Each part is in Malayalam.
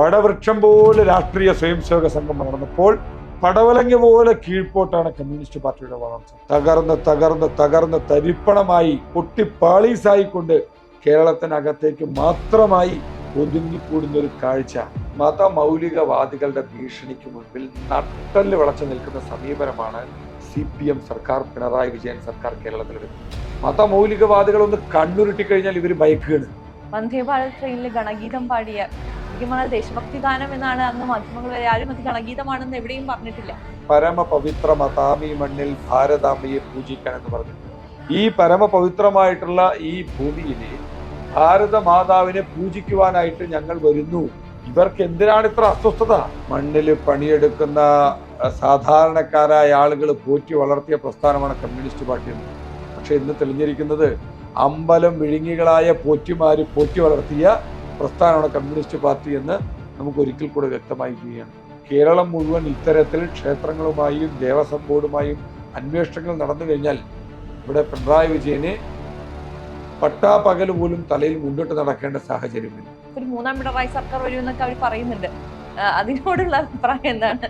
വടവൃക്ഷം പോലെ രാഷ്ട്രീയ സ്വയംസേവക സംഘം വളർന്നപ്പോൾ പടവലങ്ങ പോലെ കീഴ്പോട്ടാണ് കമ്മ്യൂണിസ്റ്റ് പാർട്ടിയുടെ വളർച്ച. തകർന്ന് തകർന്ന് തകർന്ന് തരിപ്പണമായി പൊട്ടിപ്പാളീസായിക്കൊണ്ട് കേരളത്തിനകത്തേക്ക് മാത്രമായി ഒതുങ്ങിക്കൂടുന്ന ഒരു കാഴ്ച മതമൗലികവാദികളുടെ ഭീഷണിക്ക് മുൻപിൽ നട്ടൽ വിളച്ചു നിൽക്കുന്ന സമീപനമാണ് സി പി എം സർക്കാർ പിണറായി വിജയൻ സർക്കാർ കേരളത്തിൽ വരുന്നത് മതമൗലികവാദികൾ ഒന്ന് കണ്ണുരുട്ടി കഴിഞ്ഞാൽ ഇവർ ഭയക്കുകയാണ്. വന്ദേ ഭാരത് ട്രെയിനിൽ ഗണഗീതം പാടിയ ശരിക്കും ദേശഭക്തി ഗാനം എന്നാണ് അന്ന് മാധ്യമങ്ങൾ വരെ ആരും അത് ഗണഗീതമാണെന്ന് എവിടെയും പറഞ്ഞിട്ടില്ല. പരമപവിത്ര മതാമി മണ്ണിൽ ഭാരതാംബയെ പൂജിക്കാൻ എന്ന് പറഞ്ഞു. ഈ പരമപവിത്രമായിട്ടുള്ള ഈ ഭൂമിയിലെ ഭാരത മാതാവിനെ പൂജിക്കുവാനായിട്ട് ഞങ്ങൾ വരുന്നു. ഇവർക്ക് എന്തിനാണ് ഇത്ര അസ്വസ്ഥത? മണ്ണിൽ പണിയെടുക്കുന്ന സാധാരണക്കാരായ ആളുകൾ പോറ്റി വളർത്തിയ പ്രസ്ഥാനമാണ് കമ്മ്യൂണിസ്റ്റ് പാർട്ടി എന്ന്. പക്ഷെ ഇന്ന് തെളിഞ്ഞിരിക്കുന്നത് അമ്പലം വിഴുങ്ങികളായ പോറ്റിമാര് പോറ്റി വളർത്തിയ പ്രസ്ഥാനമാണ് കമ്മ്യൂണിസ്റ്റ് പാർട്ടി എന്ന് നമുക്ക് ഒരിക്കൽ കൂടെ വ്യക്തമായിരിക്കുകയാണ്. കേരളം മുഴുവൻ ഇത്തരത്തിൽ ക്ഷേത്രങ്ങളുമായും ദേവസ്വം ബോർഡുമായും അന്വേഷണങ്ങൾ നടന്നു കഴിഞ്ഞാൽ ഇവിടെ പിണറായി വിജയനെ പട്ടാപകൽ പോലും തലയിൽ മുന്നോട്ട് നടക്കേണ്ട സാഹചര്യം ഒരു മൂന്നാം പിണറായി സർക്കാർ വരുമെന്നൊക്കെ അവർ പറയുന്നുണ്ട്. അതിനോടുള്ള അഭിപ്രായം എന്താണ്?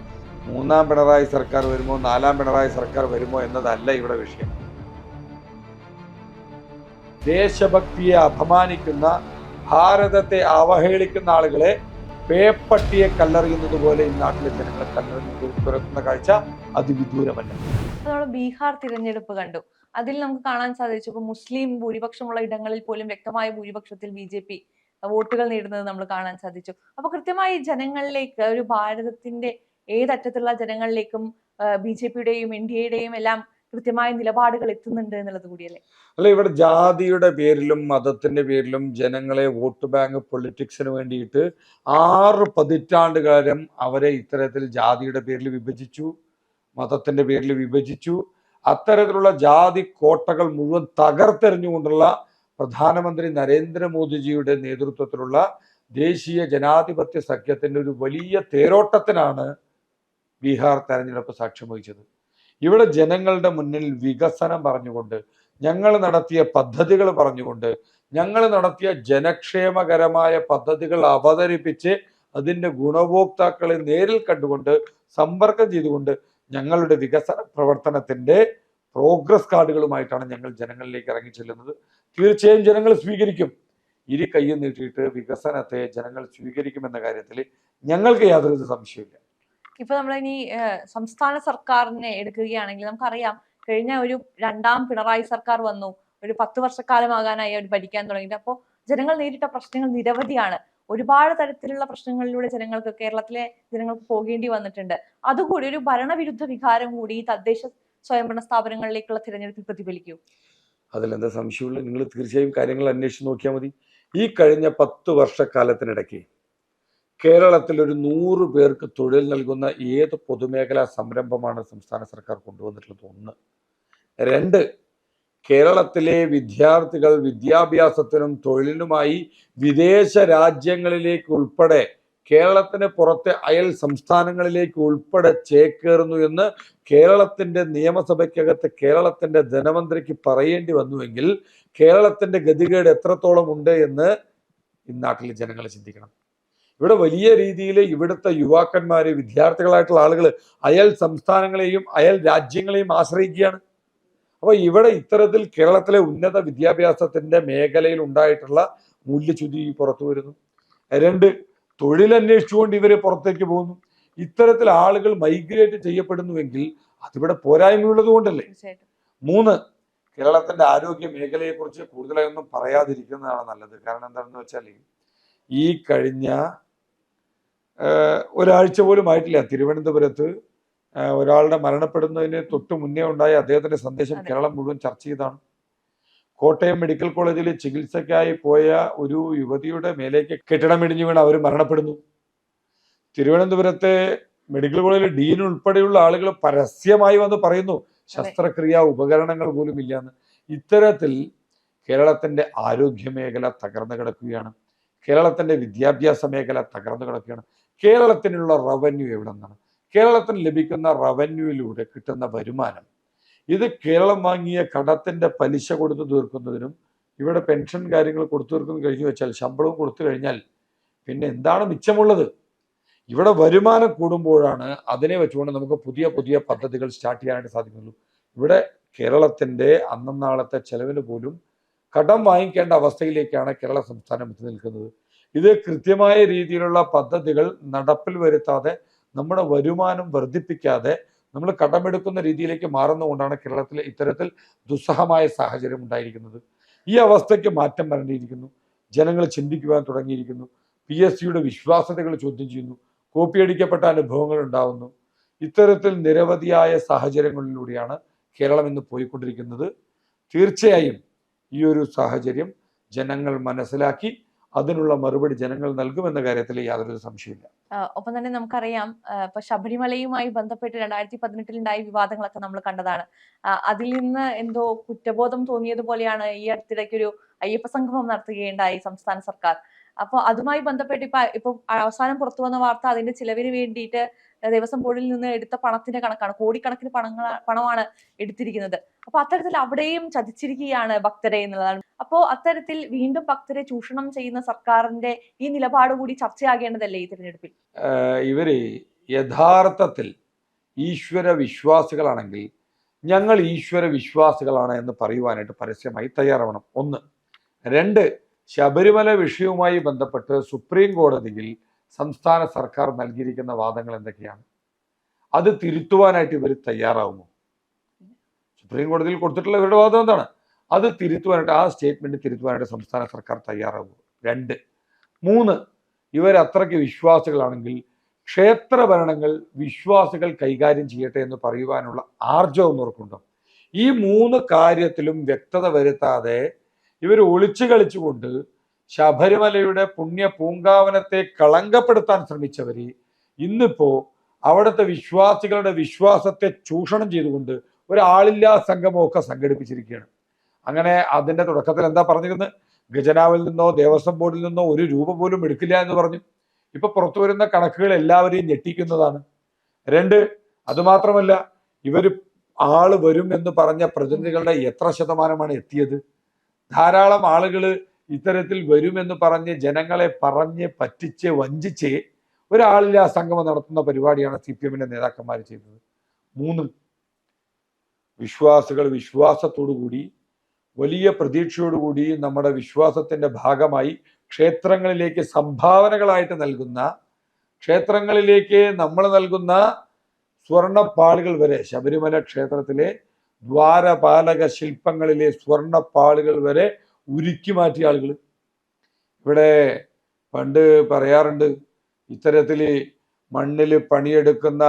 മൂന്നാം പിണറായി സർക്കാർ വരുമോ നാലാം പിണറായി സർക്കാർ വരുമോ എന്നതല്ല ഇവിടെ വിഷയം. ദേശഭക്തിയെ അപമാനിക്കുന്ന ഭാരതത്തെ അവഹേളിക്കുന്ന ആളുകളെ പേപ്പട്ടിയെ കല്ലെറിയുന്നത് പോലെ ഈ നാട്ടിലെ ജനങ്ങളെ കല്ലെറിഞ്ഞു കാഴ്ച അതിവിദൂരമല്ല. നമ്മൾ ബീഹാർ തിരഞ്ഞെടുപ്പ് കണ്ടു. അതിൽ നമുക്ക് കാണാൻ സാധിച്ചു. ഇപ്പൊ മുസ്ലിം ഭൂരിപക്ഷമുള്ള ഇടങ്ങളിൽ പോലും വ്യക്തമായ ഭൂരിപക്ഷത്തിൽ ബി ജെ പി വോട്ടുകൾ നേടുന്നത് നമ്മൾ കാണാൻ സാധിച്ചു. അപ്പൊ കൃത്യമായി ജനങ്ങളിലേക്ക് ഒരു ഭാരതത്തിന്റെ ഏതറ്റത്തുള്ള ജനങ്ങളിലേക്കും ബി ജെ പിയുടെയും എൻ ഡി എയുടെയും എല്ലാം കൃത്യമായ നിലപാടുകൾ എത്തുന്നുണ്ട് എന്നുള്ളത് കൂടിയല്ലേ? അല്ല ഇവിടെ ജാതിയുടെ പേരിലും മതത്തിന്റെ പേരിലും ജനങ്ങളെ വോട്ട് ബാങ്ക് പൊളിറ്റിക്സിന് വേണ്ടിയിട്ട് ആറ് പതിറ്റാണ്ടുകാലം അവരെ ഇത്തരത്തിൽ ജാതിയുടെ പേരിൽ വിഭജിച്ചു മതത്തിന്റെ പേരിൽ വിഭജിച്ചു. അത്തരത്തിലുള്ള ജാതി കോട്ടകൾ മുഴുവൻ തകർത്തെറിഞ്ഞുകൊണ്ടുള്ള പ്രധാനമന്ത്രി നരേന്ദ്രമോദിജിയുടെ നേതൃത്വത്തിലുള്ള ദേശീയ ജനാധിപത്യ സഖ്യത്തിന്റെ ഒരു വലിയ തേരോട്ടത്തിനാണ് ബീഹാർ തെരഞ്ഞെടുപ്പ് സാക്ഷ്യം വഹിച്ചത്. ഇവിടെ ജനങ്ങളുടെ മുന്നിൽ വികസനം പറഞ്ഞുകൊണ്ട് ഞങ്ങൾ നടത്തിയ പദ്ധതികൾ പറഞ്ഞുകൊണ്ട് ഞങ്ങൾ നടത്തിയ ജനക്ഷേമകരമായ പദ്ധതികൾ അവതരിപ്പിച്ച് അതിന്റെ ഗുണഭോക്താക്കളെ നേരിൽ കണ്ടുകൊണ്ട് സമ്പർക്കം ചെയ്തുകൊണ്ട് ഞങ്ങളുടെ വികസന പ്രവർത്തനത്തിന്റെ പ്രോഗ്രസ് കാർഡുകളുമായിട്ടാണ് ഞങ്ങൾ ജനങ്ങളിലേക്ക് ഇറങ്ങി ചെല്ലുന്നത്. തീർച്ചയായും ജനങ്ങൾ സ്വീകരിക്കും. ഇരി കയ്യും നീട്ടിയിട്ട് വികസനത്തെ ജനങ്ങൾ സ്വീകരിക്കുമെന്ന കാര്യത്തിൽ ഞങ്ങൾക്ക് യാതൊരു സംശയമില്ല ഇപ്പൊ നമ്മൾ ഇനി സംസ്ഥാന സർക്കാരിനെ എടുക്കുകയാണെങ്കിൽ നമുക്കറിയാം കഴിഞ്ഞ ഒരു രണ്ടാം പിണറായി സർക്കാർ വന്നു ഒരു പത്ത് വർഷക്കാലമാകാനായി അവർ ഭരിക്കാൻ തുടങ്ങിയിട്ട്. അപ്പോൾ ജനങ്ങൾ നേരിട്ട പ്രശ്നങ്ങൾ നിരവധിയാണ്. ഒരുപാട് തരത്തിലുള്ള പ്രശ്നങ്ങളിലൂടെ ജനങ്ങൾക്ക് കേരളത്തിലെ ജനങ്ങൾക്ക് പോകേണ്ടി വന്നിട്ടുണ്ട്. അതുകൂടി ഒരു ഭരണവിരുദ്ധ വികാരം കൂടി ഈ തദ്ദേശ സ്വയംഭരണ സ്ഥാപനങ്ങളിലേക്കുള്ള തിരഞ്ഞെടുപ്പിൽ പ്രതിഫലിക്കൂ. അതിലെന്താ സംശയമുള്ള നിങ്ങൾ തീർച്ചയായും കാര്യങ്ങൾ അന്വേഷിച്ച് നോക്കിയാൽ മതി. ഈ കഴിഞ്ഞ പത്ത് വർഷക്കാലത്തിനിടയ്ക്ക് കേരളത്തിൽ ഒരു നൂറ് പേർക്ക് തൊഴിൽ നൽകുന്ന ഏത് പൊതുമേഖലാ സംരംഭമാണ് സംസ്ഥാന സർക്കാർ കൊണ്ടുവന്നിട്ടുള്ളത്? ഒന്ന്. രണ്ട് കേരളത്തിലെ വിദ്യാർത്ഥികൾ വിദ്യാഭ്യാസത്തിനും തൊഴിലിനുമായി വിദേശ രാജ്യങ്ങളിലേക്ക് ഉൾപ്പെടെ കേരളത്തിന് പുറത്തെ അയൽ സംസ്ഥാനങ്ങളിലേക്ക് ഉൾപ്പെടെ ചേക്കേറുന്നു എന്ന് കേരളത്തിന്റെ നിയമസഭയ്ക്കകത്ത് കേരളത്തിന്റെ ധനമന്ത്രിക്ക് പറയേണ്ടി വന്നുവെങ്കിൽ കേരളത്തിന്റെ ഗതികേട് എത്രത്തോളം ഉണ്ട് എന്ന് ഈ നാട്ടിലെ ജനങ്ങൾ ചിന്തിക്കണം. ഇവിടെ വലിയ രീതിയിൽ ഇവിടുത്തെ യുവാക്കന്മാര് വിദ്യാർത്ഥികളായിട്ടുള്ള ആളുകൾ അയൽ സംസ്ഥാനങ്ങളെയും അയൽ രാജ്യങ്ങളെയും ആശ്രയിക്കുകയാണ്. അപ്പോൾ ഇവിടെ ഇത്തരത്തിൽ കേരളത്തിലെ ഉന്നത വിദ്യാഭ്യാസത്തിന്റെ മേഖലയിൽ ഉണ്ടായിട്ടുള്ള മൂല്യച്യുതി പുറത്തു വരുന്നു. രണ്ട് തൊഴിലന്വേഷിച്ചുകൊണ്ട് ഇവർ പുറത്തേക്ക് പോകുന്നു. ഇത്തരത്തിൽ ആളുകൾ മൈഗ്രേറ്റ് ചെയ്യപ്പെടുന്നുവെങ്കിൽ അതിവിടെ പോരായ്മയുള്ളത് കൊണ്ടല്ലേ? മൂന്ന് കേരളത്തിന്റെ ആരോഗ്യ മേഖലയെക്കുറിച്ച് കൂടുതലായൊന്നും പറയാതിരിക്കുന്നതാണ് നല്ലത്. കാരണം എന്താണെന്ന് വെച്ചാൽ ഈ കഴിഞ്ഞ ഒരാഴ്ച പോലും ആയിട്ടില്ല. തിരുവനന്തപുരത്ത് ഒരാളുടെ മരണപ്പെടുന്നതിന് തൊട്ട് മുന്നേ ഉണ്ടായ അദ്ദേഹത്തിന്റെ സന്ദേശം കേരളം മുഴുവൻ ചർച്ച ചെയ്താണ്. കോട്ടയം മെഡിക്കൽ കോളേജിൽ ചികിത്സയ്ക്കായി പോയ ഒരു യുവതിയുടെ മേലേക്ക് കെട്ടിടം ഇടിഞ്ഞു വീണ് അവർ മരണപ്പെടുന്നു. തിരുവനന്തപുരത്തെ മെഡിക്കൽ കോളേജിൽ ഡീൻ ഉൾപ്പെടെയുള്ള ആളുകൾ പരസ്യമായി വന്ന് പറയുന്നു ശസ്ത്രക്രിയ ഉപകരണങ്ങൾ പോലും ഇല്ലാന്ന്. ഇത്തരത്തിൽ കേരളത്തിന്റെ ആരോഗ്യ മേഖല തകർന്നു കിടക്കുകയാണ്. കേരളത്തിന്റെ വിദ്യാഭ്യാസ മേഖല തകർന്നു കിടക്കുകയാണ്. കേരളത്തിനുള്ള റവന്യൂ എവിടെ നിന്നാണ് കേരളത്തിന് ലഭിക്കുന്ന റവന്യൂയിലൂടെ കിട്ടുന്ന വരുമാനം. ഇത് കേരളം വാങ്ങിയ കടത്തിന്റെ പലിശ കൊടുത്തു തീർക്കുന്നതിനും ഇവിടെ പെൻഷൻ കാര്യങ്ങൾ കൊടുത്തു തീർക്കുന്നത് കഴിഞ്ഞു വെച്ചാൽ ശമ്പളവും കൊടുത്തു കഴിഞ്ഞാൽ പിന്നെ എന്താണ് മിച്ചമുള്ളത്? ഇവിടെ വരുമാനം കൂടുമ്പോഴാണ് അതിനെ വെച്ചുകൊണ്ട് നമുക്ക് പുതിയ പുതിയ പദ്ധതികൾ സ്റ്റാർട്ട് ചെയ്യാനായിട്ട് സാധിക്കുന്നുള്ളൂ. ഇവിടെ കേരളത്തിന്റെ അന്നം നാളത്തെ ചെലവിന് പോലും കടം വാങ്ങിക്കേണ്ട അവസ്ഥയിലേക്കാണ് കേരള സംസ്ഥാനം എത്തി നിൽക്കുന്നത്. ഇത് കൃത്യമായ രീതിയിലുള്ള പദ്ധതികൾ നടപ്പിൽ വരുത്താതെ നമ്മുടെ വരുമാനം വർദ്ധിപ്പിക്കാതെ നമ്മൾ കടമെടുക്കുന്ന രീതിയിലേക്ക് മാറുന്നതുകൊണ്ടാണ് കേരളത്തിൽ ഇത്തരത്തിൽ ദുസ്സഹമായ സാഹചര്യം ഉണ്ടായിരിക്കുന്നത്. ഈ അവസ്ഥയ്ക്ക് മാറ്റം വരേണ്ടിയിരിക്കുന്നു. ജനങ്ങൾ ചിന്തിക്കുവാൻ തുടങ്ങിയിരിക്കുന്നു. പി എസ് സിയുടെ വിശ്വാസ്യതകൾ ചോദ്യം ചെയ്യുന്നു. കോപ്പിയടിക്കപ്പെട്ട അനുഭവങ്ങൾ ഉണ്ടാവുന്നു. ഇത്തരത്തിൽ നിരവധിയായ സാഹചര്യങ്ങളിലൂടെയാണ് കേരളം ഇന്ന് പോയിക്കൊണ്ടിരിക്കുന്നത്. തീർച്ചയായും ഈ ഒരു സാഹചര്യം ജനങ്ങൾ മനസ്സിലാക്കി അതിനുള്ള മറുപടി ജനങ്ങൾ നൽകുമെന്ന കാര്യത്തിൽ യാതൊരു സംശയമില്ല ഒപ്പം തന്നെ നമുക്കറിയാം ഇപ്പൊ ശബരിമലയുമായി ബന്ധപ്പെട്ട് രണ്ടായിരത്തി പതിനെട്ടിൽ ഉണ്ടായ വിവാദങ്ങളൊക്കെ നമ്മൾ കണ്ടതാണ്. അതിൽ നിന്ന് എന്തോ കുറ്റബോധം തോന്നിയതുപോലെയാണ് ഈ അടുത്തിടയ്ക്ക് ഒരു അയ്യപ്പ സംഗമം നടത്തുകയുണ്ടായി സംസ്ഥാന സർക്കാർ. അപ്പൊ അതുമായി ബന്ധപ്പെട്ട് ഇപ്പൊ ഇപ്പൊ അവസാനം പുറത്തു വന്ന വാർത്ത അതിന്റെ ചിലവിന് വേണ്ടിയിട്ട് ദേവസ്വം ബോർഡിൽ നിന്ന് എടുത്ത പണത്തിന്റെ കണക്കാണ് കോടിക്കണക്കിന് പണങ്ങൾ പണമാണ് എടുത്തിരിക്കുന്നത്. അപ്പൊ അത്തരത്തിൽ അവിടെയും ചതിച്ചിരിക്കുകയാണ് ഭക്തരെ എന്നുള്ളതാണ്. അപ്പോ അത്തരത്തിൽ വീണ്ടും ഭക്തരെ ചൂഷണം ചെയ്യുന്ന സർക്കാരിന്റെ ഈ നിലപാട് കൂടി ചർച്ചയാകേണ്ടതല്ലേ ഈ തിരഞ്ഞെടുപ്പിൽ? ഇവർ യഥാർത്ഥത്തിൽ ഈശ്വര വിശ്വാസികളാണെങ്കിൽ ഞങ്ങൾ ഈശ്വര വിശ്വാസികളാണ് എന്ന് പറയുവാനായിട്ട് പരസ്യമായി തയ്യാറാവണം. ഒന്ന്. രണ്ട് ശബരിമല വിഷയവുമായി ബന്ധപ്പെട്ട് സുപ്രീം കോടതിയിൽ സംസ്ഥാന സർക്കാർ നൽകിയിരിക്കുന്ന വാദങ്ങൾ എന്തൊക്കെയാണ്? അത് തിരുത്തുവാനായിട്ട് ഇവർ തയ്യാറാവുമോ? സുപ്രീം കോടതിയിൽ കൊടുത്തിട്ടുള്ള ഇവരുടെ വാദം എന്താണ്? അത് തിരുത്തുവാനായിട്ട് ആ സ്റ്റേറ്റ്മെന്റ് തിരുത്തുവാനായിട്ട് സംസ്ഥാന സർക്കാർ തയ്യാറാവുമോ? രണ്ട്. മൂന്ന്. ഇവർ അത്രയ്ക്ക് വിശ്വാസികളാണെങ്കിൽ ക്ഷേത്രഭരണങ്ങൾ വിശ്വാസികൾ കൈകാര്യം ചെയ്യട്ടെ എന്ന് പറയുവാനുള്ള ആർജവം ഇവർക്കുണ്ടോ ഈ മൂന്ന് കാര്യത്തിലും വ്യക്തത വരുത്താതെ ഇവർ ഒളിച്ചു കളിച്ചുകൊണ്ട് ശബരിമലയുടെ പുണ്യ പൂങ്കാവനത്തെ കളങ്കപ്പെടുത്താൻ ശ്രമിച്ചവർ ഇന്നിപ്പോ അവിടുത്തെ വിശ്വാസികളുടെ വിശ്വാസത്തെ ചൂഷണം ചെയ്തുകൊണ്ട് ഒരാളില്ലാ സംഗമമൊക്കെ സംഘടിപ്പിച്ചിരിക്കുകയാണ്. അങ്ങനെ അതിന്റെ തുടക്കത്തിൽ എന്താ പറഞ്ഞിരുന്നത് ഖജനാവിൽ നിന്നോ ദേവസ്വം ബോർഡിൽ നിന്നോ ഒരു രൂപ പോലും എടുക്കില്ല എന്ന് പറഞ്ഞു. ഇപ്പൊ പുറത്തു വരുന്ന കണക്കുകൾ എല്ലാവരെയും ഞെട്ടിക്കുന്നതാണ്. രണ്ട് അതുമാത്രമല്ല ഇവർ ആൾ വരും എന്ന് പറഞ്ഞ പ്രതിനിധികളുടെ എത്ര ശതമാനമാണ് എത്തിയത്? ധാരാളം ആളുകൾ ഇത്തരത്തിൽ വരുമെന്ന് പറഞ്ഞ് ജനങ്ങളെ പറഞ്ഞ് പറ്റിച്ച് വഞ്ചിച്ച് ഒരാളില്ല സംഗമം നടത്തുന്ന പരിപാടിയാണ് സി പി എമ്മിന്റെ നേതാക്കന്മാർ ചെയ്തത് മൂന്ന് വിശ്വാസികൾ വിശ്വാസത്തോടുകൂടി വലിയ പ്രതീക്ഷയോടുകൂടി നമ്മുടെ വിശ്വാസത്തിന്റെ ഭാഗമായി ക്ഷേത്രങ്ങളിലേക്ക് സംഭാവനകളായിട്ട് നൽകുന്ന ക്ഷേത്രങ്ങളിലേക്ക് നമ്മൾ നൽകുന്ന സ്വർണപ്പാളുകൾ വരെ ശബരിമല ക്ഷേത്രത്തിലെ ദ്വാരപാലക ശില്പങ്ങളിലെ സ്വർണപ്പാളുകൾ വരെ ഉരുക്കി മാറ്റിയ ആളുകൾ ഇവിടെ പണ്ട് പറയാറുണ്ട് ഇത്തരത്തിൽ മണ്ണിൽ പണിയെടുക്കുന്ന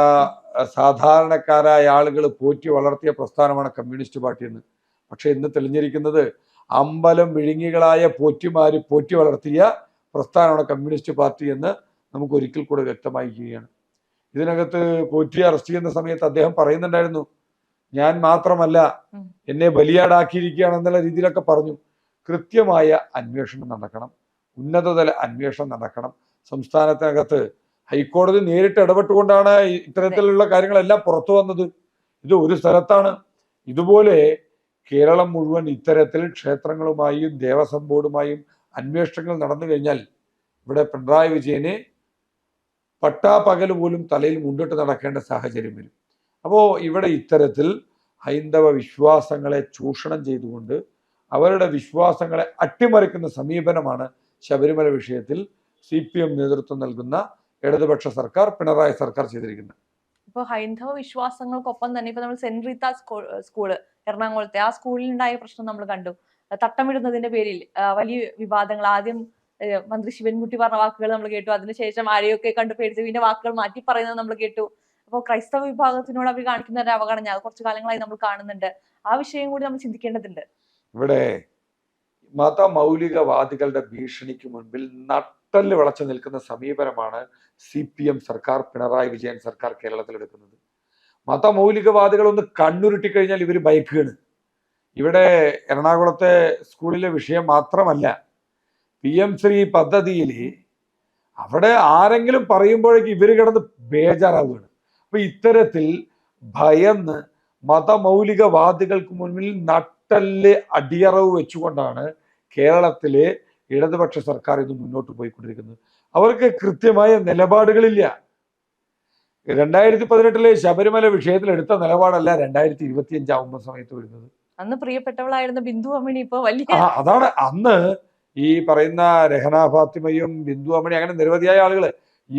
സാധാരണക്കാരായ ആളുകൾ പോറ്റി വളർത്തിയ പ്രസ്ഥാനമാണ് കമ്മ്യൂണിസ്റ്റ് പാർട്ടി എന്ന്. പക്ഷെ ഇന്ന് തെളിഞ്ഞിരിക്കുന്നത് അമ്പലം വിഴുങ്ങികളായ പോറ്റിമാർ പോറ്റി വളർത്തിയ പ്രസ്ഥാനമാണ് കമ്മ്യൂണിസ്റ്റ് പാർട്ടി എന്ന് നമുക്ക് ഒരിക്കൽ കൂടെ വ്യക്തമായിരിക്കുകയാണ്. ഇതിനകത്ത് പോറ്റി അറസ്റ്റ് ചെയ്യുന്ന സമയത്ത് അദ്ദേഹം പറയുന്നുണ്ടായിരുന്നു ഞാൻ മാത്രമല്ല എന്നെ ബലിയാടാക്കിയിരിക്കുകയാണ് എന്നുള്ള രീതിയിലൊക്കെ പറഞ്ഞു. കൃത്യമായ അന്വേഷണം നടക്കണം. ഉന്നതതല അന്വേഷണം നടക്കണം. സംസ്ഥാനത്തിനകത്ത് ഹൈക്കോടതി നേരിട്ട് ഇടപെട്ടുകൊണ്ടാണ് ഇത്തരത്തിലുള്ള കാര്യങ്ങളെല്ലാം പുറത്തു വന്നത്. ഇത് ഒരു സ്ഥലത്താണ്. ഇതുപോലെ കേരളം മുഴുവൻ ഇത്തരത്തിൽ ക്ഷേത്രങ്ങളുമായും ദേവസ്വം ബോർഡുമായും അന്വേഷണങ്ങൾ നടന്നു കഴിഞ്ഞാൽ ഇവിടെ പിണറായി വിജയന് പട്ടാപകൽ പോലും തലയിൽ മുണ്ടിട്ട് നടക്കേണ്ട സാഹചര്യം വരും. അപ്പോൾ ഇവിടെ ഇത്തരത്തിൽ ഹൈന്ദവ വിശ്വാസങ്ങളെ ചൂഷണം ചെയ്തുകൊണ്ട് അവരുടെ വിശ്വാസങ്ങളെ അട്ടിമറിക്കുന്ന സമീപനമാണ് ശബരിമല വിഷയത്തിൽ സി പി എം നേതൃത്വം നൽകുന്ന ഇടതുപക്ഷ സർക്കാർ പിണറായി സർക്കാർ ചെയ്തിരിക്കുന്നത്. ഇപ്പൊ ഹൈന്ദവ വിശ്വാസങ്ങൾക്കൊപ്പം തന്നെ ഇപ്പൊ നമ്മൾ സെന്റ് റീത്ത സ്കൂ- സ്കൂൾ എറണാകുളത്തെ ആ സ്കൂളിൽ ഉണ്ടായ പ്രശ്നം നമ്മൾ കണ്ടു. തട്ടമിടുന്നതിന്റെ പേരിൽ വലിയ വിവാദങ്ങൾ. ആദ്യം മന്ത്രി ശിവൻകുട്ടി പറഞ്ഞ വാക്കുകൾ നമ്മൾ കേട്ടു. അതിനുശേഷം ആരെയൊക്കെ കണ്ടു പേടിച്ചു പിന്നെ വാക്കുകൾ മാറ്റി പറയുന്നത് നമ്മൾ കേട്ടു. അപ്പോൾ ക്രൈസ്തവ വിഭാഗത്തിനോട് അവർ കാണിക്കുന്ന ഒരു അവഗണന അത് കുറച്ചു കാലങ്ങളായി നമ്മൾ കാണുന്നുണ്ട്. ആ വിഷയം കൂടി നമ്മൾ ചിന്തിക്കേണ്ടതുണ്ട്. ഇവിടെ മതമൗലികവാദികളുടെ ഭീഷണിക്ക് മുൻപിൽ നട്ടൽ വിളച്ചു നിൽക്കുന്ന സമീപനമാണ് സി പി എം സർക്കാർ പിണറായി വിജയൻ സർക്കാർ കേരളത്തിൽ എടുക്കുന്നത്. മതമൗലികവാദികൾ ഒന്ന് കണ്ണുരുട്ടി കഴിഞ്ഞാൽ ഇവർ ഭയക്കുകയാണ്. ഇവിടെ എറണാകുളത്തെ സ്കൂളിലെ വിഷയം മാത്രമല്ല പി എം ശ്രീ പദ്ധതിയിൽ അവിടെ ആരെങ്കിലും പറയുമ്പോഴേക്ക് ഇവർ കിടന്ന് ബേജാറാവുകയാണ്. അപ്പൊ ഇത്തരത്തിൽ ഭയന്ന് മതമൗലികവാദികൾക്ക് മുന്നിൽ നട്ടൽ അടിയറവ് വെച്ചുകൊണ്ടാണ് കേരളത്തിലെ ഇടതുപക്ഷ സർക്കാർ ഇന്ന് മുന്നോട്ട് പോയിക്കൊണ്ടിരിക്കുന്നത്. അവർക്ക് കൃത്യമായ നിലപാടുകളില്ല. രണ്ടായിരത്തി പതിനെട്ടിലെ ശബരിമല വിഷയത്തിൽ എടുത്ത നിലപാടല്ല രണ്ടായിരത്തി ഇരുപത്തി അഞ്ചാവുമ്പോൾ സമയത്ത് വരുന്നത്. അന്ന് പ്രിയപ്പെട്ടവളായിരുന്ന ബിന്ദു അമ്മിണി ഇപ്പൊ വലിയ അതാണ്. അന്ന് ഈ പറയുന്ന രഹന ഫാത്തിമയും ബിന്ദു അമ്മണി അങ്ങനെ നിരവധിയായ ആളുകൾ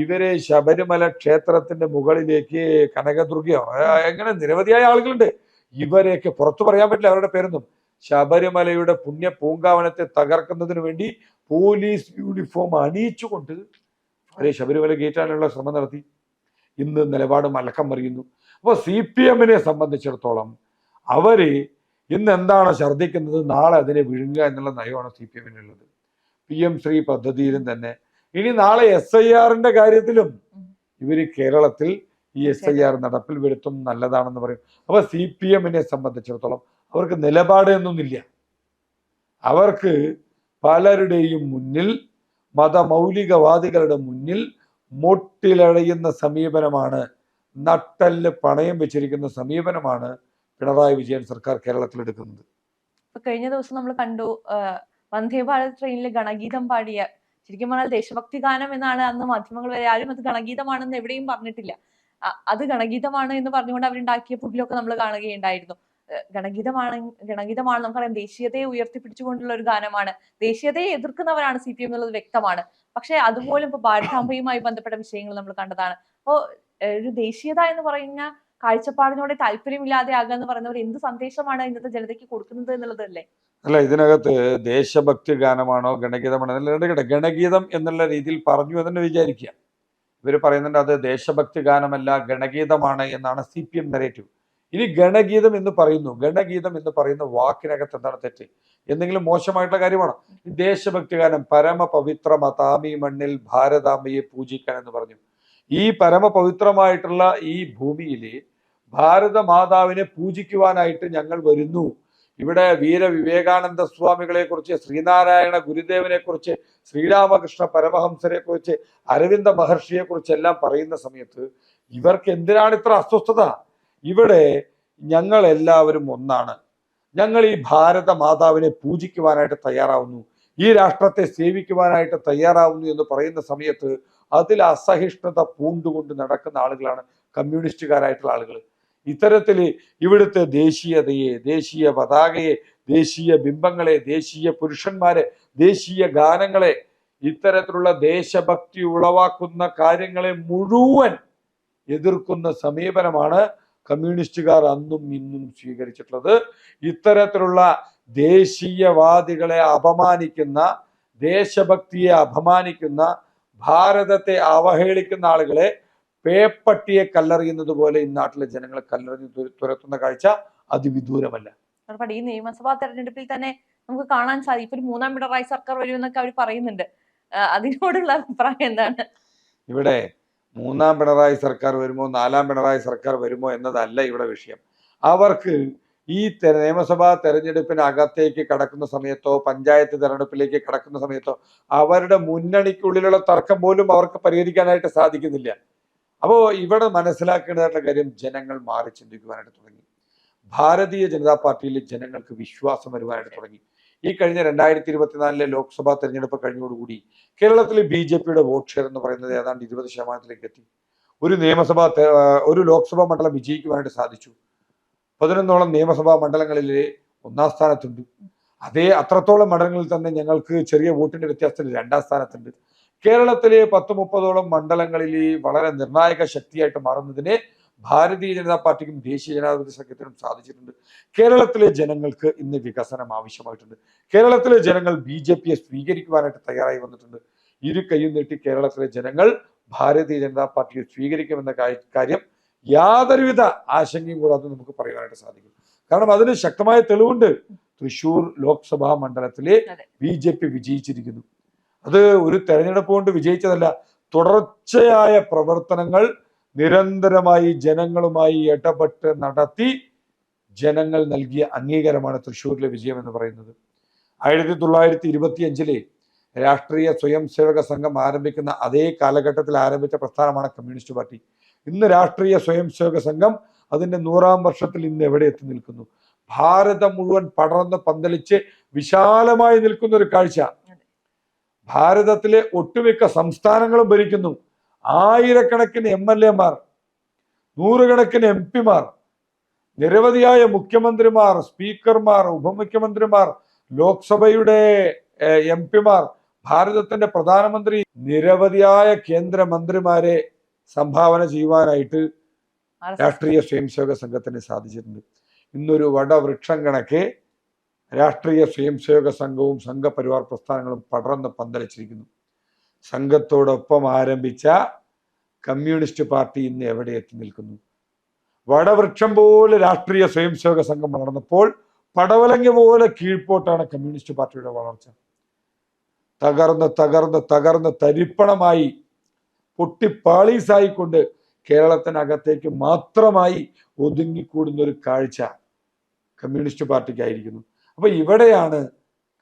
ഇവർ ശബരിമല ക്ഷേത്രത്തിന്റെ മുകളിലേക്ക് കനകദുർഗയോ എങ്ങനെ നിരവധിയായ ആളുകളുണ്ട്. ഇവരെയൊക്കെ പുറത്തു പറയാൻ പറ്റില്ല അവരുടെ പേരൊന്നും. ശബരിമലയുടെ പുണ്യ പൂങ്കാവനത്തെ തകർക്കുന്നതിന് വേണ്ടി പോലീസ് യൂണിഫോം അണിയിച്ചുകൊണ്ട് അവരെ ശബരിമല കയറ്റാനുള്ള ശ്രമം നടത്തി. ഇന്ന് നിലപാട് മലക്കം മറിയുന്നു. അപ്പോൾ സി പി എമ്മിനെ സംബന്ധിച്ചിടത്തോളം അവർ ഇന്ന് എന്താണ് ഛർദ്ദിക്കുന്നത്? നാളെ അതിനെ വിഴുങ്ങുക എന്നുള്ള നയമാണ് സി പി എമ്മിനുള്ളത്. പി എം ശ്രീ പദ്ധതിയിലും തന്നെ ഇനി നാളെ എസ് ഐ ആറിന്റെ കാര്യത്തിലും ഇവർ കേരളത്തിൽ ഈ എസ് ഐ ആർ നടപ്പിൽ വരുത്തും നല്ലതാണെന്ന് പറയും. അപ്പൊ സി പി എമ്മിനെ സംബന്ധിച്ചിടത്തോളം അവർക്ക് നിലപാട് എന്നൊന്നില്ല അവർക്ക് പലരുടെയും മുന്നിൽ മതമൗലികവാദികളുടെ മുന്നിൽ മുട്ടിലഴയുന്ന സമീപനമാണ് നട്ടൽ പണയം വെച്ചിരിക്കുന്ന സമീപനമാണ് പിണറായി വിജയൻ സർക്കാർ കേരളത്തിൽ എടുക്കുന്നത്. കഴിഞ്ഞ ദിവസം നമ്മൾ കണ്ടു വന്ദേ ഭാരത് ട്രെയിനിൽ ഗണഗീതം പാടിയ ശരിക്കും പറഞ്ഞാൽ ദേശഭക്തി ഗാനം എന്നാണ് അന്ന് മാധ്യമങ്ങൾ വരെ ആരും അത് ഗണഗീതമാണെന്ന് എവിടെയും പറഞ്ഞിട്ടില്ല. അത് ഗണഗീതമാണ് എന്ന് പറഞ്ഞുകൊണ്ട് അവരുണ്ടാക്കിയ പുതിലൊക്കെ നമ്മൾ കാണുകയുണ്ടായിരുന്നു. ഗണഗീതമാണ് ഗണഗീതമാണ് നമുക്കറിയാം. ദേശീയതയെ ഉയർത്തിപ്പിടിച്ചുകൊണ്ടുള്ള ഒരു ഗാനമാണ്. ദേശീയതയെ എതിർക്കുന്നവരാണ് സി പി എം എന്നുള്ളത് വ്യക്തമാണ്. പക്ഷെ അതുപോലും ഇപ്പൊ ഭാരതാംബയുമായി ബന്ധപ്പെട്ട വിഷയങ്ങൾ നമ്മൾ കണ്ടതാണ്. അപ്പോ ഒരു ദേശീയത എന്ന് പറയുന്ന കാഴ്ചപ്പാടിനോട് താല്പര്യമില്ലാതെ ആകുക എന്ന് പറയുന്നവർ എന്ത് സന്ദേശമാണ് ഇന്നത്തെ ജനതയ്ക്ക് കൊടുക്കുന്നത് എന്നുള്ളതല്ലേ? അല്ല ഇതിനകത്ത് ദേശഭക്തി ഗാനമാണോ ഗണഗീതമാണോ എടുക്കട്ടെ ഗണഗീതം എന്നുള്ള രീതിയിൽ പറഞ്ഞു എന്ന് വിചാരിക്കുക. ഇവർ പറയുന്നുണ്ട് അത് ദേശഭക്തി ഗാനമല്ല ഗണഗീതമാണ് എന്നാണ് സി പി എം നെറേറ്റീവ് ഇനി ഗണഗീതം എന്ന് പറയുന്നു ഗണഗീതം എന്ന് പറയുന്ന വാക്കിനകത്ത് എന്താണ് തെറ്റ്? എന്തെങ്കിലും മോശമായിട്ടുള്ള കാര്യമാണോ? ഈ ദേശഭക്തി ഗാനം പരമ പവിത്ര മതാമി മണ്ണിൽ ഭാരതാംബയെ പൂജിക്കാൻ എന്ന് പറഞ്ഞു. ഈ പരമപവിത്രമായിട്ടുള്ള ഈ ഭൂമിയിൽ ഭാരത മാതാവിനെ പൂജിക്കുവാനായിട്ട് ഞങ്ങൾ വരുന്നു. ഇവിടെ വീര വിവേകാനന്ദ സ്വാമികളെ കുറിച്ച് ശ്രീനാരായണ ഗുരുദേവനെ കുറിച്ച് ശ്രീരാമകൃഷ്ണ പരമഹംസരെ കുറിച്ച് അരവിന്ദ മഹർഷിയെ കുറിച്ച് എല്ലാം പറയുന്ന സമയത്ത് ഇവർക്ക് എന്തിനാണ് ഇത്ര അസ്വസ്ഥത? ഇവിടെ ഞങ്ങൾ എല്ലാവരും ഒന്നാണ്. ഞങ്ങൾ ഈ ഭാരത മാതാവിനെ പൂജിക്കുവാനായിട്ട് തയ്യാറാവുന്നു. ഈ രാഷ്ട്രത്തെ സേവിക്കുവാനായിട്ട് തയ്യാറാവുന്നു എന്ന് പറയുന്ന സമയത്ത് അതിൽ അസഹിഷ്ണുത പൂണ്ടുകൊണ്ട് നടക്കുന്ന ആളുകളാണ് കമ്മ്യൂണിസ്റ്റുകാരായിട്ടുള്ള ആളുകൾ. ഇത്തരത്തിൽ ഇവിടുത്തെ ദേശീയതയെ ദേശീയ പതാകയെ ദേശീയ ബിംബങ്ങളെ ദേശീയ പുരുഷന്മാരെ ദേശീയ ഗാനങ്ങളെ ഇത്തരത്തിലുള്ള ദേശഭക്തി ഉളവാക്കുന്ന കാര്യങ്ങളെ മുഴുവൻ എതിർക്കുന്ന സമീപനമാണ് കമ്മ്യൂണിസ്റ്റുകാർ അന്നും ഇന്നും സ്വീകരിച്ചിട്ടുള്ളത്. ഇത്തരത്തിലുള്ള ദേശീയവാദികളെ അപമാനിക്കുന്ന ദേശഭക്തിയെ അപമാനിക്കുന്ന ഭാരതത്തെ അവഹേളിക്കുന്ന ആളുകളെ പേപ്പട്ടിയെ കല്ലെറിയുന്നത് പോലെ ഈ നാട്ടിലെ ജനങ്ങളെ കല്ലെറിഞ്ഞ് തുര- തുരത്തുന്ന കാഴ്ച അതിവിദൂരമല്ല. ഈ നിയമസഭാ തെരഞ്ഞെടുപ്പിൽ തന്നെ നമുക്ക് കാണാൻ സാധിക്കും ഇപ്പൊ ഒരു മൂന്നാം പിണറായി സർക്കാർ വരുമെന്നൊക്കെ അവർ പറയുന്നുണ്ട്. അതിനോടുള്ള അഭിപ്രായം എന്താണ്? ഇവിടെ മൂന്നാം പിണറായി സർക്കാർ വരുമോ നാലാം പിണറായി സർക്കാർ വരുമോ എന്നതല്ല ഇവിടെ വിഷയം. അവർക്ക് ഈ നിയമസഭാ തെരഞ്ഞെടുപ്പിനകത്തേക്ക് കടക്കുന്ന സമയത്തോ പഞ്ചായത്ത് തെരഞ്ഞെടുപ്പിലേക്ക് കടക്കുന്ന സമയത്തോ അവരുടെ മുന്നണിക്കുള്ളിലുള്ള തർക്കം പോലും അവർക്ക് പരിഹരിക്കാനായിട്ട് സാധിക്കുന്നില്ല. അപ്പോൾ ഇവിടെ മനസ്സിലാക്കേണ്ടതായിട്ടുള്ള കാര്യം ജനങ്ങൾ മാറി ചിന്തിക്കുവാനായിട്ട് തുടങ്ങി. ഭാരതീയ ജനതാ പാർട്ടിയിൽ ജനങ്ങൾക്ക് വിശ്വാസം വരുവാനായിട്ട് തുടങ്ങി. ഈ കഴിഞ്ഞ രണ്ടായിരത്തി ഇരുപത്തിനാലിലെ ലോക്സഭാ തെരഞ്ഞെടുപ്പ് കഴിഞ്ഞോടുകൂടി കേരളത്തിൽ ബി ജെ പിയുടെ വോട്ട് ഷെയർ എന്ന് പറയുന്നത് ഏതാണ്ട് ഇരുപത് ശതമാനത്തിലേക്ക് എത്തി. ഒരു നിയമസഭാ ഒരു ലോക്സഭാ മണ്ഡലം വിജയിക്കുവാനായിട്ട് സാധിച്ചു. പതിനൊന്നോളം നിയമസഭാ മണ്ഡലങ്ങളിൽ ഒന്നാം സ്ഥാനത്തുണ്ട്. അതേ അത്രത്തോളം മണ്ഡലങ്ങളിൽ തന്നെ ഞങ്ങൾക്ക് ചെറിയ വോട്ടിന്റെ വ്യത്യാസത്തിൽ രണ്ടാം സ്ഥാനത്തുണ്ട്. കേരളത്തിലെ പത്ത് മുപ്പതോളം മണ്ഡലങ്ങളിൽ ഈ വളരെ നിർണായക ശക്തിയായിട്ട് മാറുന്നതിനെ ഭാരതീയ ജനതാ പാർട്ടിക്കും ദേശീയ ജനാധിപത്യ സഖ്യത്തിനും സാധിച്ചിട്ടുണ്ട്. കേരളത്തിലെ ജനങ്ങൾക്ക് ഇന്ന് വികസനം ആവശ്യമായിട്ടുണ്ട്. കേരളത്തിലെ ജനങ്ങൾ ബി ജെ പിയെ സ്വീകരിക്കുവാനായിട്ട് തയ്യാറായി വന്നിട്ടുണ്ട്. ഇരു കൈയും നീട്ടി കേരളത്തിലെ ജനങ്ങൾ ഭാരതീയ ജനതാ പാർട്ടിയെ സ്വീകരിക്കുമെന്ന കാര്യം യാതൊരുവിധ ആശങ്കയും കൂടാതെ നമുക്ക് പറയുവാനായിട്ട് സാധിക്കും. കാരണം അതിന് ശക്തമായ തെളിവുണ്ട്. തൃശൂർ ലോക്സഭാ മണ്ഡലത്തിലെ. ബി ജെ പി വിജയിച്ചിരിക്കുന്നു. അത് ഒരു തെരഞ്ഞെടുപ്പ് കൊണ്ട് വിജയിച്ചതല്ല. തുടർച്ചയായ പ്രവർത്തനങ്ങൾ നിരന്തരമായി ജനങ്ങളുമായി ഇടപെട്ട് നടത്തി ജനങ്ങൾ നൽകിയ അംഗീകാരമാണ് തൃശ്ശൂരിലെ വിജയം എന്ന് പറയുന്നത്. ആയിരത്തി തൊള്ളായിരത്തി ഇരുപത്തി അഞ്ചിലെ രാഷ്ട്രീയ സ്വയം സേവക സംഘം ആരംഭിക്കുന്ന അതേ കാലഘട്ടത്തിൽ ആരംഭിച്ച പ്രസ്ഥാനമാണ് കമ്മ്യൂണിസ്റ്റ് പാർട്ടി. ഇന്ന് രാഷ്ട്രീയ സ്വയം സേവക സംഘം അതിന്റെ നൂറാം വർഷത്തിൽ ഇന്ന് എവിടെ എത്തി നിൽക്കുന്നു? ഭാരതം മുഴുവൻ പടർന്ന് പന്തലിച്ച് വിശാലമായി നിൽക്കുന്ന ഒരു കാഴ്ച. ഭാരതത്തിലെ ഒട്ടുമിക്ക സംസ്ഥാനങ്ങളും ഭരിക്കുന്നു. ആയിരക്കണക്കിന് എം എൽ എമാർ നൂറുകണക്കിന് എം പിമാർ നിരവധിയായ മുഖ്യമന്ത്രിമാർ സ്പീക്കർമാർ ഉപമുഖ്യമന്ത്രിമാർ ലോക്സഭയുടെ എം പിമാർ ഭാരതത്തിന്റെ പ്രധാനമന്ത്രി നിരവധിയായ കേന്ദ്രമന്ത്രിമാരെ സംഭാവന ചെയ്യുവാനായിട്ട് രാഷ്ട്രീയ സ്വയംസേവക സംഘത്തിന് സാധിച്ചിട്ടുണ്ട്. ഇന്നൊരു വടവൃക്ഷം കണക്കെ രാഷ്ട്രീയ സ്വയംസേവക സംഘവും സംഘപരിവാർ പ്രസ്ഥാനങ്ങളും പടർന്ന് പന്തലിച്ചിരിക്കുന്നു. സംഘത്തോടൊപ്പം ആരംഭിച്ച കമ്മ്യൂണിസ്റ്റ് പാർട്ടി ഇന്ന് എവിടെ എത്തി നിൽക്കുന്നു? വടവൃക്ഷം പോലെ രാഷ്ട്രീയ സ്വയംസേവക സംഘം വളർന്നപ്പോൾ പടവലങ്ങ പോലെ കീഴ്പോട്ടാണ് കമ്മ്യൂണിസ്റ്റ് പാർട്ടിയുടെ വളർച്ച. തകർന്ന് തകർന്ന് തകർന്ന് തരിപ്പണമായി പൊട്ടിപ്പാളീസായിക്കൊണ്ട് കേരളത്തിനകത്തേക്ക് മാത്രമായി ഒതുങ്ങിക്കൂടുന്ന ഒരു കാഴ്ച കമ്മ്യൂണിസ്റ്റ് പാർട്ടിക്കായിരിക്കുന്നു. അപ്പൊ ഇവിടെയാണ്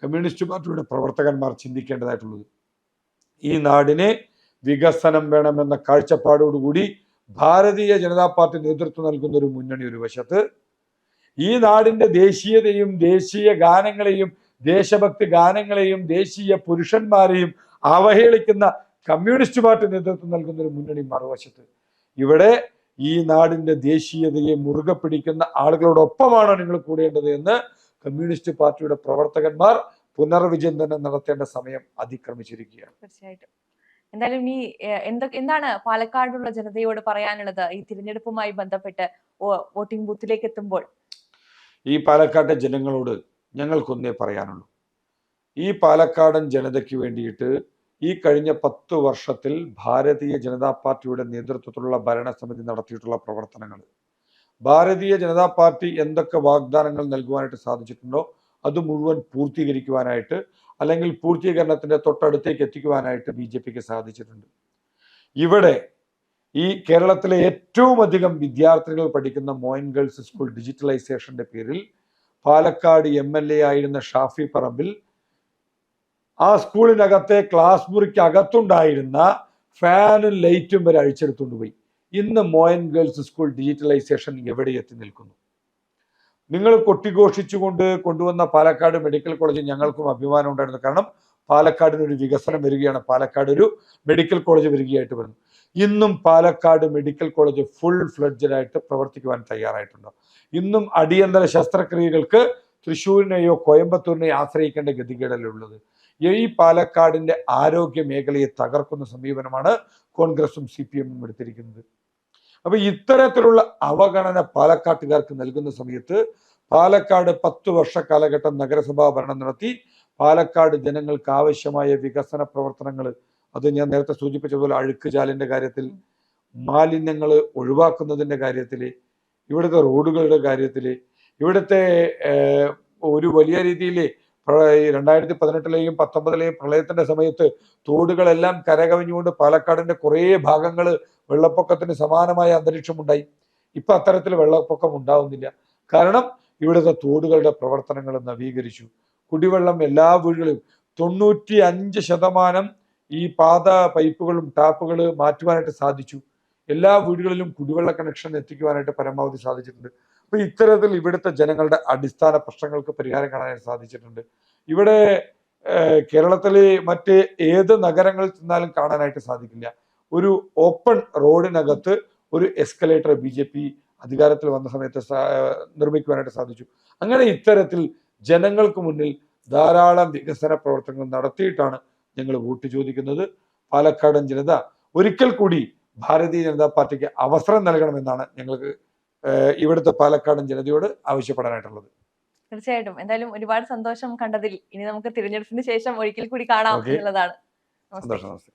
കമ്മ്യൂണിസ്റ്റ് പാർട്ടിയുടെ പ്രവർത്തകന്മാർ ചിന്തിക്കേണ്ടതായിട്ടുള്ളത്. ഈ നാടിനെ വികസനം വേണമെന്ന കാഴ്ചപ്പാടോടുകൂടി ഭാരതീയ ജനതാ പാർട്ടി നേതൃത്വം നൽകുന്ന ഒരു മുന്നണി ഒരു വശത്ത് ഈ നാടിന്റെ ദേശീയതയും ദേശീയ ഗാനങ്ങളെയും ദേശഭക്തി ഗാനങ്ങളെയും ദേശീയ പുരുഷന്മാരെയും അവഹേളിക്കുന്ന കമ്മ്യൂണിസ്റ്റ് പാർട്ടി നേതൃത്വം നൽകുന്ന ഒരു മുന്നണി മറുവശത്ത്. ഇവിടെ ഈ നാടിന്റെ ദേശീയതയെ മുറുകെ പിടിക്കുന്ന ആളുകളോടൊപ്പമാണോ നിങ്ങൾ കൂടേണ്ടത് എന്ന് കമ്മ്യൂണിസ്റ്റ് പാർട്ടിയുടെ പ്രവർത്തകന്മാർ പുനർവിചിന്തനം നടത്തേണ്ട സമയം അതിക്രമിച്ചിരിക്കുകയാണ്. തീർച്ചയായിട്ടും. എന്തായാലും ഈ എന്തൊക്കെ എന്താണ് പാലക്കാടുള്ള ജനതയോട് പറയാനുള്ളത്? ഈ തിരഞ്ഞെടുപ്പുമായി ബന്ധപ്പെട്ട് വോട്ടിംഗ് ബൂത്തിലേക്ക് എത്തുമ്പോൾ. ഈ പാലക്കാട്ടെ ജനങ്ങളോട് ഞങ്ങൾക്കൊന്നേ പറയാനുള്ളൂ. ഈ പാലക്കാടൻ ജനതയ്ക്ക് വേണ്ടിയിട്ട് ഈ കഴിഞ്ഞ പത്ത് വർഷത്തിൽ ഭാരതീയ ജനതാ പാർട്ടിയുടെ നേതൃത്വത്തിലുള്ള ഭരണസമിതി നടത്തിയിട്ടുള്ള പ്രവർത്തനങ്ങൾ. ഭാരതീയ ജനതാ പാർട്ടി എന്തൊക്കെ വാഗ്ദാനങ്ങൾ നൽകുവാനായിട്ട് സാധിച്ചിട്ടുണ്ടോ? അത് മുഴുവൻ പൂർത്തീകരിക്കുവാനായിട്ട് അല്ലെങ്കിൽ പൂർത്തീകരണത്തിന്റെ തൊട്ടടുത്തേക്ക് എത്തിക്കുവാനായിട്ട് ബി ജെ പിക്ക് സാധിച്ചിട്ടുണ്ട്. ഇവിടെ ഈ കേരളത്തിലെ ഏറ്റവും അധികം വിദ്യാർത്ഥികൾ പഠിക്കുന്ന മോയൻ ഗേൾസ് സ്കൂൾ ഡിജിറ്റലൈസേഷന്റെ പേരിൽ പാലക്കാട് എം എൽ എ ആയിരുന്ന ഷാഫി പറമ്പിൽ ആ സ്കൂളിനകത്തെ ക്ലാസ് മുറിക്ക് അകത്തുണ്ടായിരുന്ന ഫാനും ലൈറ്റും വരെ അഴിച്ചെടുത്തുകൊണ്ട് പോയി. ഇന്ന് മോയൻ ഗേൾസ് സ്കൂൾ ഡിജിറ്റലൈസേഷൻ എവിടെ എത്തി നിൽക്കുന്നു? നിങ്ങൾ കൊട്ടിഘോഷിച്ചുകൊണ്ട് കൊണ്ടുവന്ന പാലക്കാട് മെഡിക്കൽ കോളേജ് ഞങ്ങൾക്കും അഭിമാനം ഉണ്ടായിരുന്നു. കാരണം പാലക്കാടിന് ഒരു വികസനം വരികയാണ്. പാലക്കാട് ഒരു മെഡിക്കൽ കോളേജ് വരികയായിട്ട് വരുന്നു. ഇന്നും പാലക്കാട് മെഡിക്കൽ കോളേജ് ഫുൾ ഫ്ലഡ്ജഡായിട്ട് പ്രവർത്തിക്കുവാൻ തയ്യാറായിട്ടുണ്ട്. ഇന്നും അടിയന്തര ശസ്ത്രക്രിയകൾക്ക് തൃശ്ശൂരിനെയോ കോയമ്പത്തൂരിനെയോ ആശ്രയിക്കേണ്ട ഗതികേടലുള്ളത് ഈ പാലക്കാടിന്റെ ആരോഗ്യ മേഖലയെ തകർക്കുന്ന സമീപനമാണ് കോൺഗ്രസും സി പി എമ്മും എടുത്തിരിക്കുന്നത്. അപ്പൊ ഇത്തരത്തിലുള്ള അവഗണന പാലക്കാട്ടുകാർക്ക് നൽകുന്ന സമയത്ത് പാലക്കാട് പത്ത് വർഷ കാലഘട്ടം നഗരസഭാ ഭരണം നടത്തി പാലക്കാട് ജനങ്ങൾക്ക് ആവശ്യമായ വികസന പ്രവർത്തനങ്ങൾ അത് ഞാൻ നേരത്തെ സൂചിപ്പിച്ചതുപോലെ അഴുക്കുചാലിന്റെ കാര്യത്തിൽ മാലിന്യങ്ങൾ ഒഴിവാക്കുന്നതിന്റെ കാര്യത്തിൽ ഇവിടുത്തെ റോഡുകളുടെ കാര്യത്തിൽ ഇവിടുത്തെ ഒരു വലിയ രീതിയിൽ രണ്ടായിരത്തി പതിനെട്ടിലെയും പത്തൊമ്പതിലെയും പ്രളയത്തിന്റെ സമയത്ത് തോടുകളെല്ലാം കരകവിഞ്ഞുകൊണ്ട് പാലക്കാടിന്റെ കുറേ ഭാഗങ്ങൾ വെള്ളപ്പൊക്കത്തിന് സമാനമായ അന്തരീക്ഷം ഉണ്ടായി ഇപ്പൊ അത്തരത്തിൽ വെള്ളപ്പൊക്കം ഉണ്ടാവുന്നില്ല. കാരണം ഇവിടുത്തെ തോടുകളുടെ പ്രവർത്തനങ്ങൾ നവീകരിച്ചു. കുടിവെള്ളം എല്ലാ വീടുകളിലും തൊണ്ണൂറ്റി അഞ്ച് ശതമാനം ഈ പാത പൈപ്പുകളും ടാപ്പുകൾ മാറ്റുവാനായിട്ട് സാധിച്ചു. എല്ലാ വീടുകളിലും കുടിവെള്ള കണക്ഷൻ എത്തിക്കുവാനായിട്ട് പരമാവധി സാധിച്ചിട്ടുണ്ട്. അപ്പൊ ഇത്തരത്തിൽ ഇവിടുത്തെ ജനങ്ങളുടെ അടിസ്ഥാന പ്രശ്നങ്ങൾക്ക് പരിഹാരം കാണാൻ സാധിച്ചിട്ടുണ്ട്. ഇവിടെ കേരളത്തിലെ മറ്റ് ഏത് നഗരങ്ങളിൽ ചെന്നാലും കാണാനായിട്ട് സാധിക്കില്ല. ഒരു ഓപ്പൺ റോഡിനകത്ത് ഒരു എസ്കലേറ്റർ ബി ജെ പി അധികാരത്തിൽ വന്ന സമയത്ത് നിർമ്മിക്കുവാനായിട്ട് സാധിച്ചു. അങ്ങനെ ഇത്തരത്തിൽ ജനങ്ങൾക്ക് മുന്നിൽ ധാരാളം വികസന പ്രവർത്തനങ്ങൾ നടത്തിയിട്ടാണ് ഞങ്ങൾ വോട്ട് ചോദിക്കുന്നത്. പാലക്കാടൻ ജനത ഒരിക്കൽ കൂടി ഭാരതീയ ജനതാ പാർട്ടിക്ക് അവസരം നൽകണമെന്നാണ് ഞങ്ങൾക്ക് ഇവിടുത്തെ പാലക്കാടൻ ജനതയോട് ആവശ്യപ്പെടാനായിട്ടുള്ളത്. തീർച്ചയായിട്ടും. എന്തായാലും ഒരുപാട് സന്തോഷം കണ്ടതിൽ. ഇനി നമുക്ക് തിരഞ്ഞെടുപ്പിന് ശേഷം ഒരിക്കൽ കൂടി കാണാം. എന്നുള്ളതാണ്. സന്തോഷം നമസ്തേ.